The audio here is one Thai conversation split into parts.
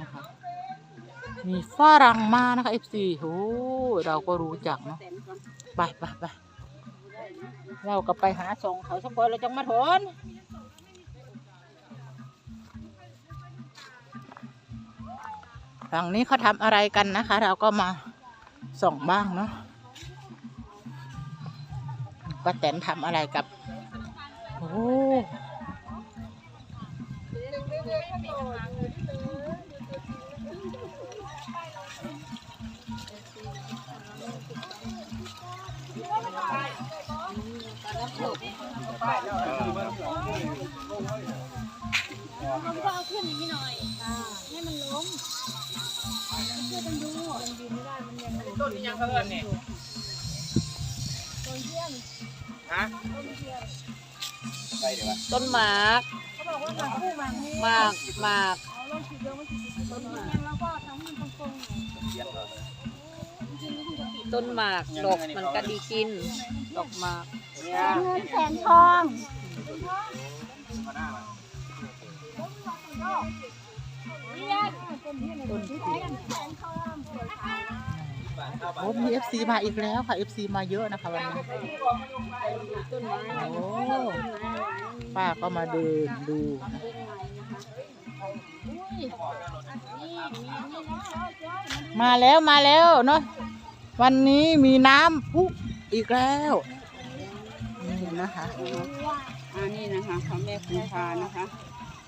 นะคะมีฝรั่งมานะคะ FC โอ้เราก็รู้จักเนาะไปไปไปเราก็ไปหาส่งเขาสักคนเราจังมาถอนฝั่งนี้เขาทำอะไรกันนะคะ เราก็มาส่องบ้างเนาะป้าแตนทำอะไรกับ โอ้ เขาเอินนี่ต้นเทียมฮะต้นเทียมไปเดี๋ยววะต้นหมากเขาบอกว่าทำคู่มันนี่หมากหมากเอาลองฉีดเดียวมันฉีดต้นเทียมแล้วก็ทำให้มันตรงๆหน่อยเยี่ยมเลยจริงๆนี่คุณจะปิดต้นหมากดอกมันก็ดีกิน ดอกหมากเนี่ยเงินแสนทองมาหน้ามาเรียนต้นเทียมต้นที่แสนทองสวยค่ะ โอ้มีเอฟซีมาอีกแล้วค่ะเอฟซีมาเยอะนะคะวันนี้ต้นไม้โอ้ป้าก็มาเดินดูนะอุ้ยนี่มีอันนี้นะจ้อยมันมาแล้วมาแล้วเนาะวันนี้มีน้ำพุอีกแล้วนี่นะคะอันนี้นะคะพระแม่คงคานะคะ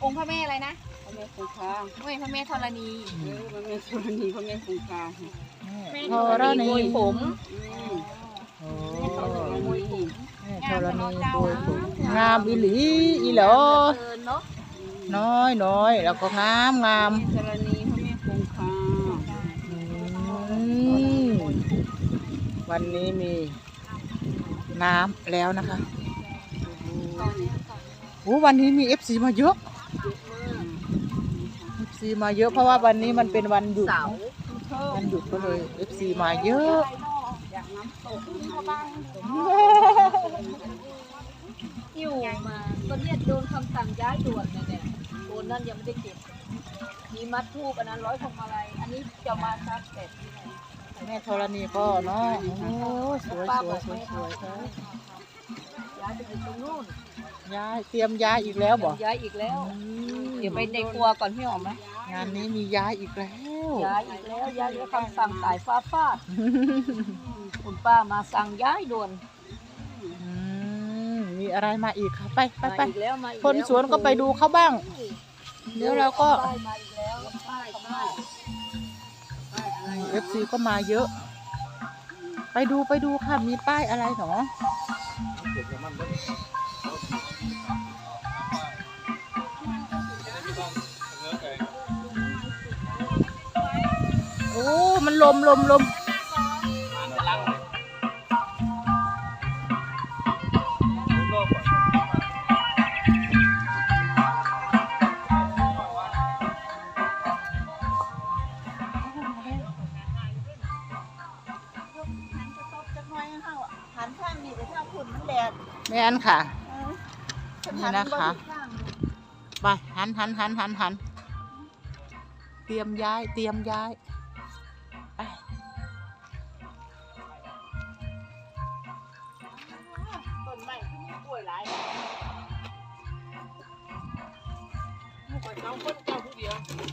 องค์พระแม่อะไรนะพระแม่คงคาโอ้ยพระแม่ธรณีเออพระแม่ธรณีพระแม่คงคา โทรณีโกยผมโอ้โกยผมแม่ธรณีโบยผมงามอีหลีอีเหรอเอินเนาะน้อยน้อยแล้วก็งามงามธรณีพระแม่คงคาอืมวันนี้มีน้ำแล้วนะคะโอ้วันนี้มีเอฟซีมาเยอะเอฟซีมาเยอะเพราะว่าวันนี้มันเป็นวันหยุดเสา วันหยุดก็เลยเอฟซีมาเยอะอยากน้ำตกอยู่มาก็เนี่ยโดนคำสั่งย้ายด่วนเลยเนี่ยโดนนั่นยังไม่ได้เก็บ มีมัดทูบอันนั้นร้อยพวงมาลัยอันนี้จะมาซักเสร็จที่ไหนแม่ธรณีก็เนาะโอ้สวยสวยสวยสวยสวยย้ายไปอยู่ตรงนู้นย้ายเตรียมย้ายอีกแล้วบอกย้ายอีกแล้ว เดี๋ยวไปในครัวก่อนพี่หอมไหมงานนี้มีย้ายอีกแล้ว ย้ายอีกแล้วย้ายแล้วคำสั่งสายฟ้าฟาดคุณป้ามาสั่งย้ายด่วนอืมมีอะไรมาอีกคะไปไปมาไปอีกแล้วมาอีกคนแล้วสวนก็ไปดูเขาบ้าง เดี๋ยวเราก็ป้ายมาอีกแล้วป้ายป้ายป้ายอะไรเอฟซีก็มาเยอะ ไปดูไปดูค่ะมีป้ายอะไรหนอ มันลมลมลมแม่นค่ะนี่นะคะไปหันหันหันหันหันเตรียมย้าย เตรียมย้าย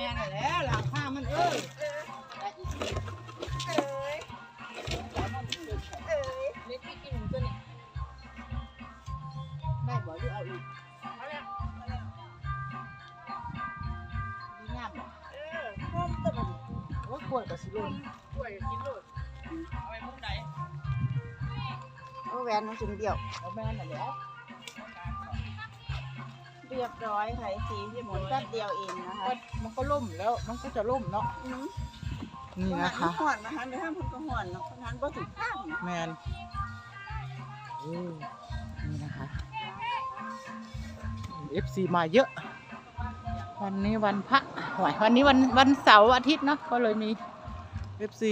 ม่นั่นแหละหลังผ้ามันเอ้ยเล็กพี่กินหมูตัวนี้ได้บ่หรือเอาอีกดีงามบ่เออพร้อมตัวมันโอ้ยกล้วยกับสิโลนกล้วยกินโลดเอาไปมุกไหนเอาแหวนน้องสิมเดียวเอาแหวนน่ะแล้ว เรียบร้อยค่ะสีที่หมุนแป๊บเดียวเองนะคะก็มันก็ล่มแล้วมันก็จะล่มเนาะอืมนี่นะคะห่อนนะคะเดี๋ยวห้ามเพิ่นก็ห่อนเนาะเพราะฉะนั้นบ่ถูกข้างแมนโอ้นี่นะคะ FC มาเยอะ วันนี้วันพระหวยวันนี้วันวันเสาร์อาทิตย์เนาะก็เลยมี FC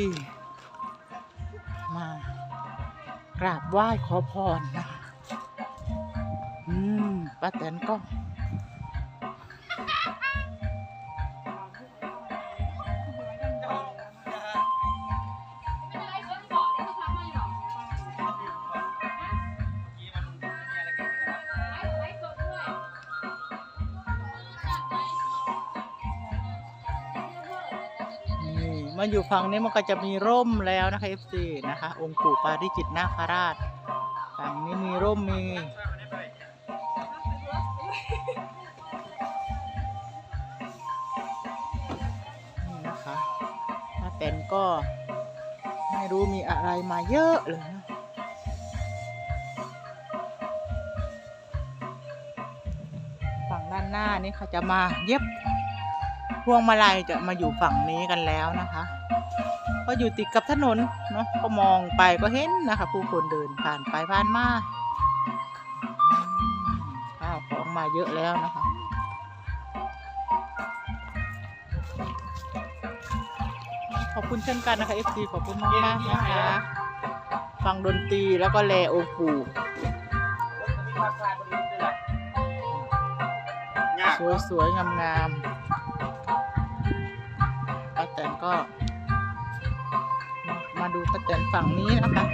มากราบไหว้ขอพรนะคะ อืมป้าแตนก็ มาอยู่ฝั่งนี้มันก็จะมีร่มแล้วนะคะ FC นะคะ องค์ปู่ปาริจิตนาคราชฝั่งนี้มีร่มมีนี่นะคะป้าแตนก็ไม่รู้มีอะไรมาเยอะเลยนะฝั่งด้านหน้านี่เขาจะมาเย็บ วงมาลัยจะมาอยู่ฝั่งนี้กันแล้วนะคะ ก็อยู่ติดกับถนนเนาะก็มองไปก็เห็นนะคะ ผู้คนเดินผ่านไปผ่านมาอืมข้าวของมาเยอะแล้วนะคะขอบคุณเช่นกันนะคะ FC ขอบคุณมากมากๆนะคะ ฟังดนตรีแล้วก็แลโอปูรถมีความพลาดบนรถด้วยล่ะยากสวยๆงามๆป้า แตนก็มาดูป้าแตนฝั่งนี้นะคะ